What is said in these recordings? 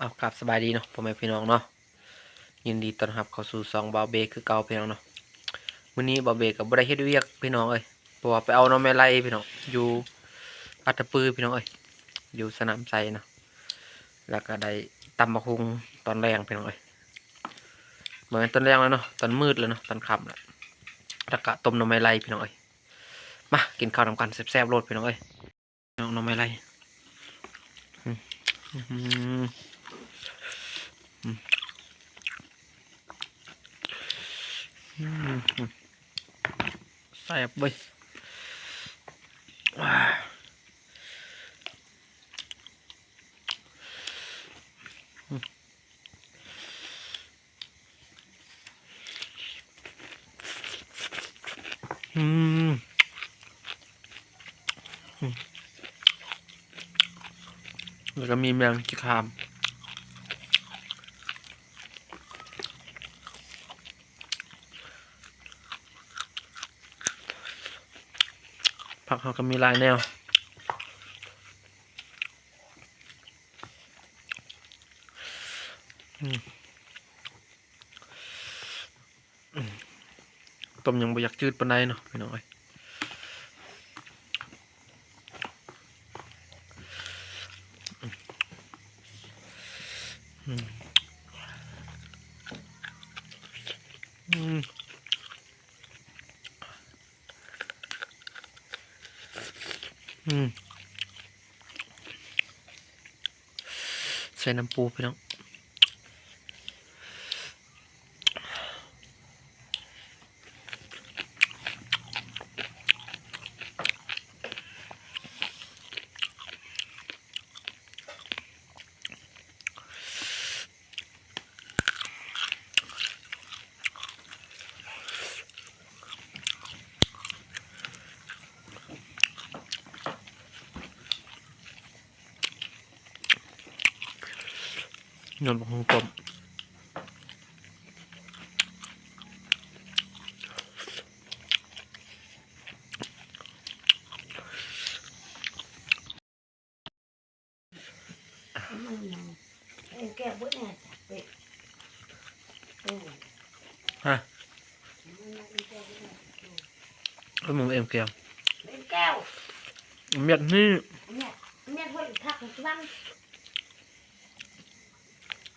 เอากลับสบายดีเนาะพ่อแม่พี่น้องเนาะยินดีต้อนรับเข้าสู่ซองบาเบคือเก่าพี่น้องเนาะมื้อนี้บาเบกับบ่ได้เฮ็ดเวียกพี่น้องเอ้ยเพราะว่าไปเอาน้องแม่ไล่พี่น้องอยู่อัตปือพี่น้องเอ้ยอยู่สนามไซเนาะแล้วก็ได้ตำบักฮุงตอนแรงพี่น้องเอ้ยเหมือนตอนแรงแล้วเนาะตอนมืดแล้วเนาะตอนค่ำแล้วแล้วก็ต้มน้องแม่ไล่พี่น้องเอ้ยมากินข้าวนำกันแซ่บๆโลดพี่น้องเอ้ยน้องน้องแม่ไล่อืม แซ่บเว้ยว้าอืมแล้วก็มีแมงจิคาม ผักเขาก็มีหลายแนว ต้มยังบ่อยากจืดปานใดเนาะพี่น้อยอืมอืมอืม ใส่น้ำปูไปเน้อง ยนต์ของต้มมันยังเอ้ยแก้บดเนี่ยสักเป็ดโอ้ฮะมันยังแก้บดเนี่ยเอ้ยมึงเอ็มแก้วเป็นแก้วเมียดนี่เนี่ยเนี่ยพวกอีกพักอีกบ้าง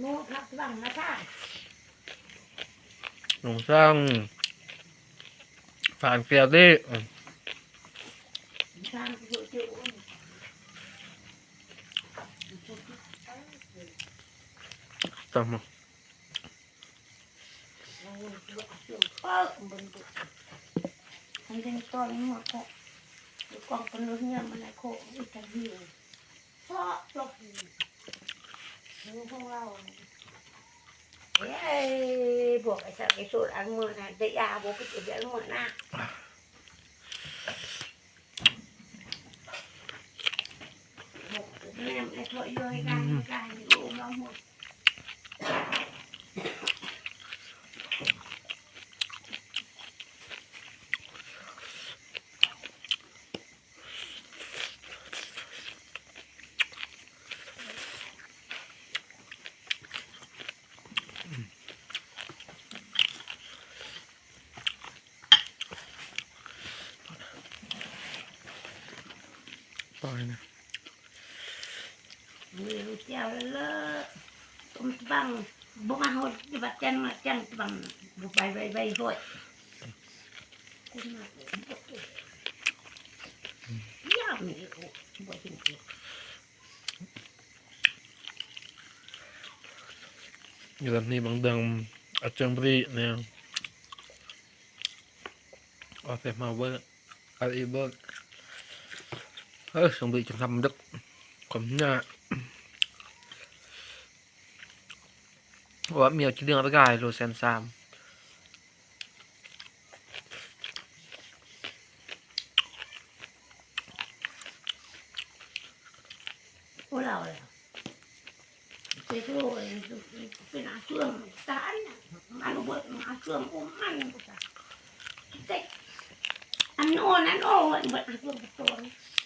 โม่พักบ้างนะท่าหลงสร้างฝานแก้วดิอืมทางอยู่อยู่ต้มมาเราอยู่อยู่เปิดบนบุกมันเป็นต้นหมดก็กองเป็นรุ่นเนี่ยมันไอ้โคอีกทีซอลบหูของเราเฮ้ยบ วกไอ้สัตว์ไอ้สูตรอันมือนะได้ยาบวกไปจุดเดียวมือนะ แม่ไอ้ถั่วย่อยได้ได้ลูกเราหมด ปล่อยนะมีลูกเจ้าเลยต้มบังบุกมาหดบัดจันมาจันบังบุกใบใบใบห้วยาอยากมีโอ้บ่จริงจริงอยู่แบบนี้บางเดือนอาจจะบรีเนี่ยเอาแต่มาเวอร์อะไรเบิร์ก ผมเนี่ยว่าเมียวจะเรื่องอะไรกายโล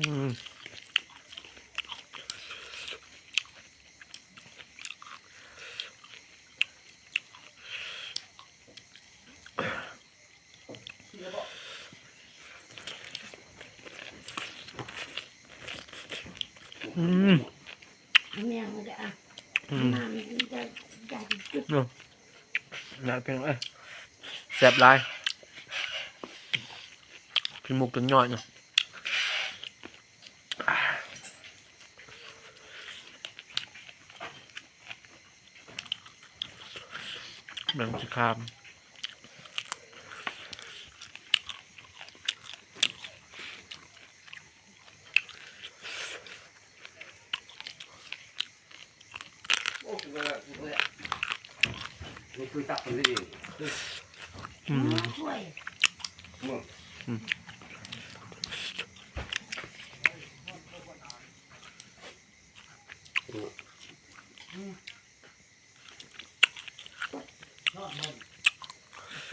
อืมอืมอันนี้มันก็อะอืมน้ำมันจะใหญ่จุด น่า เป็นเอ้ยแบหมือนสิคามคือตักคนนี้เองอืม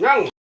não